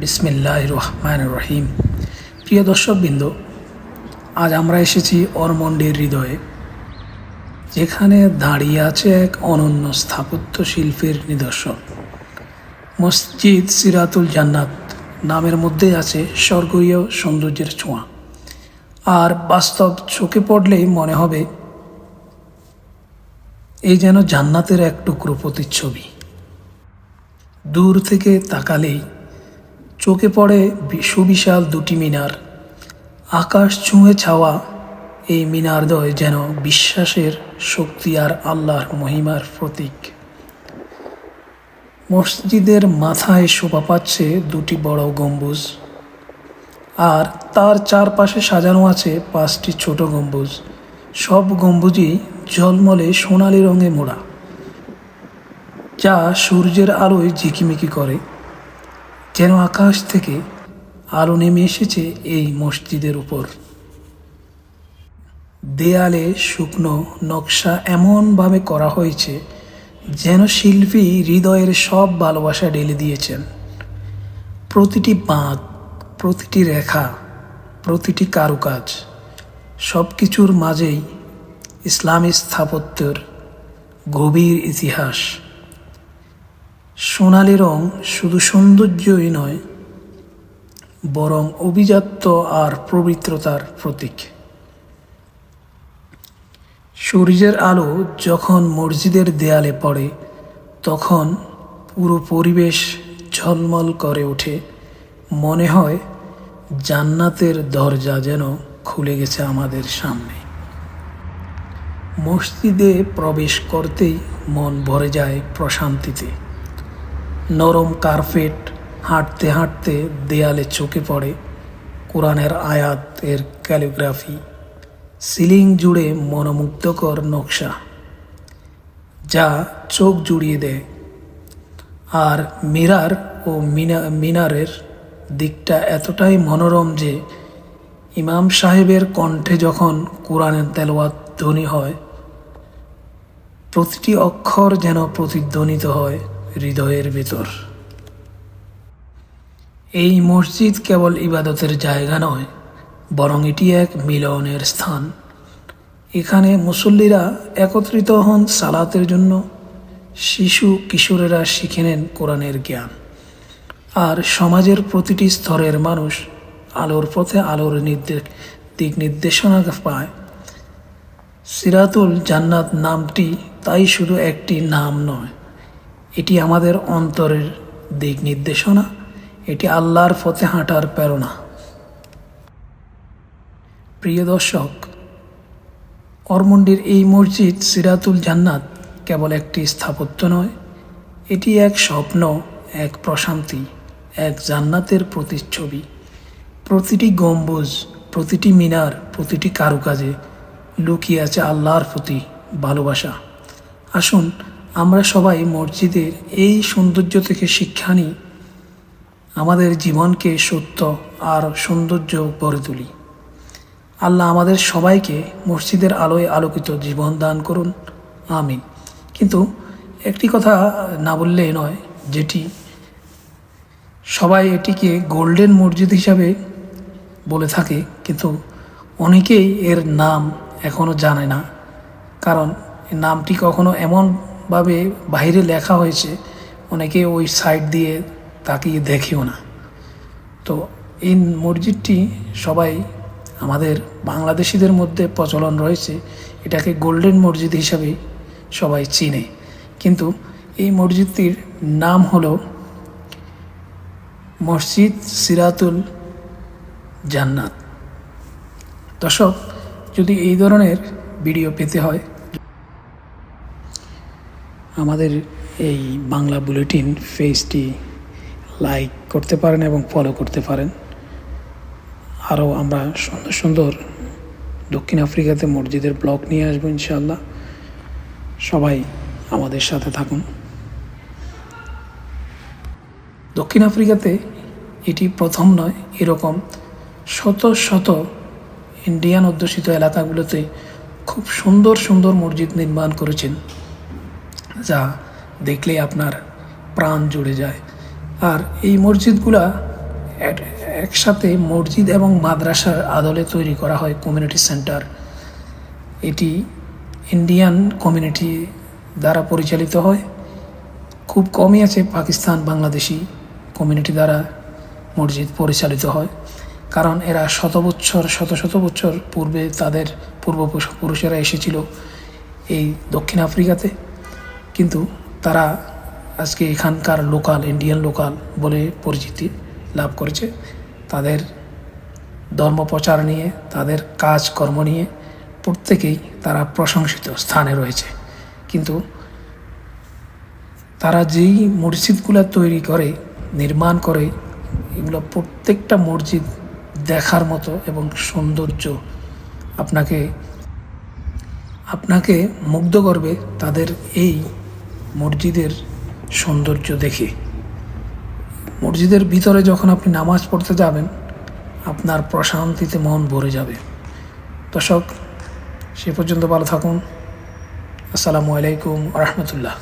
বিসমিল্লাহ রহমান রহিম প্রিয় দর্শকবৃন্দ, আজ আমরা এসেছি অরমন্ডের হৃদয়ে, যেখানে দাঁড়িয়ে আছে এক অনন্য স্থাপত্য শিল্পের নিদর্শন। মসজিদ সিরাতুল জান্নাত নামের মধ্যে আছে স্বর্গীয় সৌন্দর্যের ছোঁয়া। আর বাস্তব চোখে পড়লেই মনে হবে এই যেন জান্নাতের এক টুকরো প্রতিচ্ছবি। দূর থেকে তাকালেই চোখে পড়ে সুবিশাল দুটি মিনার। আকাশ ছুঁয়ে ছাওয়া এই মিনারদ্বয় যেন বিশ্বাসের শক্তি আর আল্লাহর মহিমার প্রতীক। মসজিদের মাথায় শোভা পাচ্ছে দুটি বড় গম্বুজ। আর তার চারপাশে সাজানো আছে পাঁচটি ছোট গম্বুজ। সব গম্বুজই ঝলমলে সোনালি রঙে মোড়া, যা সূর্যের আলোয় ঝিকিমিকি করে। যেন আকাশ থেকে আলো নেমে এসেছে এই মসজিদের উপর। দেয়ালে শুকনো নকশা এমনভাবে করা হয়েছে যেন শিল্পী হৃদয়ের সব ভালোবাসা ঢেলে দিয়েছেন। প্রতিটি বাঁক, প্রতিটি রেখা, প্রতিটি কারুকাজ সব কিছুর মাঝেই ইসলামী স্থাপত্যের গভীর ইতিহাস। সোনালি রং শুধু সৌন্দর্যই নয়, বরং অভিজাত্য আর পবিত্রতার প্রতীক। সূর্যের আলো যখন মসজিদের দেয়ালে পড়ে, তখন পুরো পরিবেশ ঝলমল করে ওঠে। মনে হয় জান্নাতের দরজা যেন খুলে গেছে আমাদের সামনে। মসজিদে প্রবেশ করতেই মন ভরে যায় প্রশান্তিতে। নরম কার্পেট হাঁটতে হাঁটতে দেয়ালে চোখে পড়ে কোরআনের আয়াত এর ক্যালিগ্রাফি। সিলিং জুড়ে মনোমুগ্ধকর নকশা, যা চোখ জুড়িয়ে দেয়। আর মিরার ও মিনা, মিনারের দিকটা এতটাই মনোরম যে ইমাম সাহেবের কণ্ঠে যখন কোরআনের তেলোয়াত ধ্বনি হয়, প্রতিটি অক্ষর যেন প্রতিধ্বনিত হয়। হৃদয়ের ভেতর। এই মসজিদ কেবল ইবাদতের জায়গা নয়, বরং এটি এক মিলনের স্থান। এখানে মুসল্লিরা একত্রিত হন সালাতের জন্য। শিশু, কিশোরেরা শিখে নেন কোরআনের জ্ঞান। আর সমাজের প্রতিটি স্তরের মানুষ আলোর পথে আলোর নির্দেশ, দিক নির্দেশনা পায়। সিরাতুল জান্নাত নামটি তাই শুধু একটি নাম নয় এটি আমাদের অন্তরের দিক নির্দেশনা, এটি আল্লাহর পথে হাঁটার প্রেরণা। প্রিয় দর্শক অরমন্ডির এই মসজিদ সিরাতুল জান্নাত কেবল একটি স্থাপত্য নয়, এটি এক স্বপ্ন, এক প্রশান্তি, এক জান্নাতের প্রতিচ্ছবি। প্রতিটি গম্বুজ, প্রতিটি মিনার, প্রতিটি কারুকাজে লুকিয়ে আছে আল্লাহর প্রতি ভালোবাসা। আসুন আমরা সবাই মসজিদের এই সৌন্দর্য থেকে শিক্ষা নিই, আমাদের জীবনকে সত্য আর সৌন্দর্য গড়ে তুলি। আল্লাহ আমাদের সবাইকে মসজিদের আলোয় আলোকিত জীবন দান করুন। আমিন। কিন্তু একটি কথা না বললেই নয়, যেটি সবাই এটিকে গোল্ডেন মসজিদ হিসাবে বলে থাকে, কিন্তু অনেকেই এর নাম এখনও জানে না। কারণ নামটি কখনো এমনভাবে বাইরে লেখা হয়েছে, অনেকে ওই সাইড দিয়ে তাকিয়ে দেখেও না। তো এই মসজিদটি সবাই আমাদের বাংলাদেশিদের মধ্যে প্রচলন রয়েছে, এটাকে গোল্ডেন মসজিদ হিসাবে সবাই চিনে। কিন্তু এই মসজিদটির নাম হল মসজিদ সিরাতুল জান্নাত। দর্শক, যদি এই ধরনের ভিডিও পেতে হয় আমাদের এই বাংলা বুলেটিন পেজটি লাইক করতে পারেন এবং ফলো করতে পারেন। আরও আমরা সুন্দর সুন্দর দক্ষিণ আফ্রিকাতে মসজিদের ব্লগ নিয়ে আসব ইনশাআল্লাহ। সবাই আমাদের সাথে থাকুন। দক্ষিণ আফ্রিকাতে এটি প্রথম নয়, এরকম শত শত ইন্ডিয়ান অধ্যুষিত এলাকাগুলোতে খুব সুন্দর সুন্দর মসজিদ নির্মাণ করেছেন। যা দেখলে আপনার প্রাণ জুড়ে যায়। আর এই মসজিদগুলা এক- একসাথে মসজিদ এবং মাদ্রাসার আদলে তৈরি করা হয় কমিউনিটি সেন্টার এটি ইন্ডিয়ান কমিউনিটি দ্বারা পরিচালিত হয়। খুব কমই আছে পাকিস্তান বাংলাদেশি কমিউনিটি দ্বারা মসজিদ পরিচালিত হয়। কারণ এরা শত বছর শত শত বছর পূর্বে তাদের পূর্বপুরুষেরা এসেছিল এই দক্ষিণ আফ্রিকাতে। কিন্তু তারা আজকে এখানকার লোকাল ইন্ডিয়ান লোকাল বলে পরিচিতি লাভ করেছে। তাদের ধর্ম প্রচার নিয়ে, তাদের কাজকর্ম নিয়ে প্রত্যেকেই তারা প্রশংসিত স্থানে রয়েছে। কিন্তু তারা যেই মসজিদগুলো তৈরি করে, নির্মাণ করে, এগুলো প্রত্যেকটা মসজিদ দেখার মতো এবং সৌন্দর্য আপনাকে আপনাকে মুগ্ধ করবে তাদের এই মসজিদের সৌন্দর্য দেখে। মসজিদের ভিতরে যখন আপনি নামাজ পড়তে যাবেন, আপনার প্রশান্তিতে মন ভরে যাবে। দর্শক, সে পর্যন্ত ভালো থাকুন। আসসালামু আলাইকুম রহমতুল্লাহ।